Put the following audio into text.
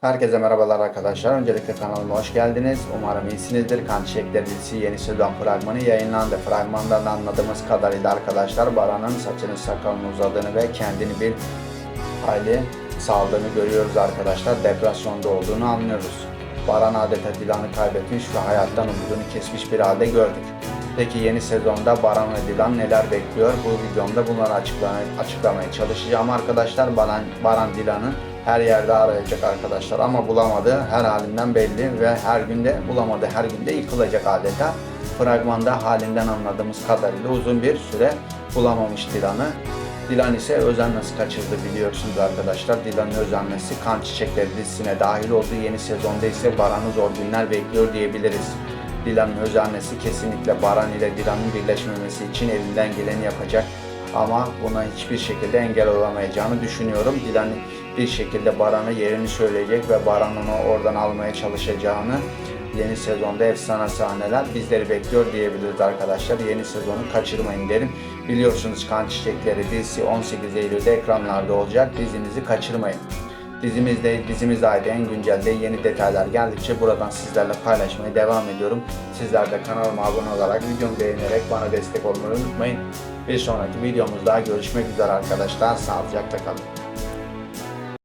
Herkese merhabalar arkadaşlar. Öncelikle kanalıma hoş geldiniz. Umarım iyisinizdir. Kan Çiçekleri dizisi yeni sezon fragmanı yayınlandı. Fragmandan anladığımız kadarıyla arkadaşlar Baran'ın saçının sakalının uzadığını ve kendini bir hayli saldığını görüyoruz arkadaşlar. Depresyonda olduğunu anlıyoruz. Baran adeta Dilan'ı kaybetmiş ve hayattan umudunu kesmiş bir halde gördük. Peki yeni sezonda Baran ve Dilan neler bekliyor? Bu videomda bunları açıklamaya, çalışacağım arkadaşlar. Baran, Baran Dilan'ı her yerde arayacak arkadaşlar ama bulamadı. Her halinden belli ve her günde bulamadı. Her günde yıkılacak adeta. Fragmanda halinden anladığımız kadarıyla uzun bir süre bulamamış Dilan'ı. Dilan ise Özennas'ı kaçırdı biliyorsunuz arkadaşlar. Dilan'ın Özennas'ı Kan Çiçekleri dizisine dahil olduğu yeni sezonda ise Baran'ı zor günler bekliyor diyebiliriz. Dilan'ın Özennas'ı kesinlikle Baran ile Dilan'ın birleşmemesi için elinden geleni yapacak. Ama buna hiçbir şekilde engel olamayacağını düşünüyorum. Dilan bir şekilde Baran'a yerini söyleyecek ve Baran onu oradan almaya çalışacağını yeni sezonda efsane sahneler bizleri bekliyor diyebiliriz arkadaşlar. Yeni sezonu kaçırmayın derim. Biliyorsunuz Kan Çiçekleri dizisi 18 Eylül'de ekranlarda olacak. Dizinizi kaçırmayın. Dizimizde, dizimizde ait en güncelde yeni detaylar geldikçe buradan sizlerle paylaşmaya devam ediyorum. Sizler de kanalıma abone olarak, videomu beğenerek bana destek olmayı unutmayın. Bir sonraki videomuzda görüşmek üzere arkadaşlar. Sağlıcakla kalın.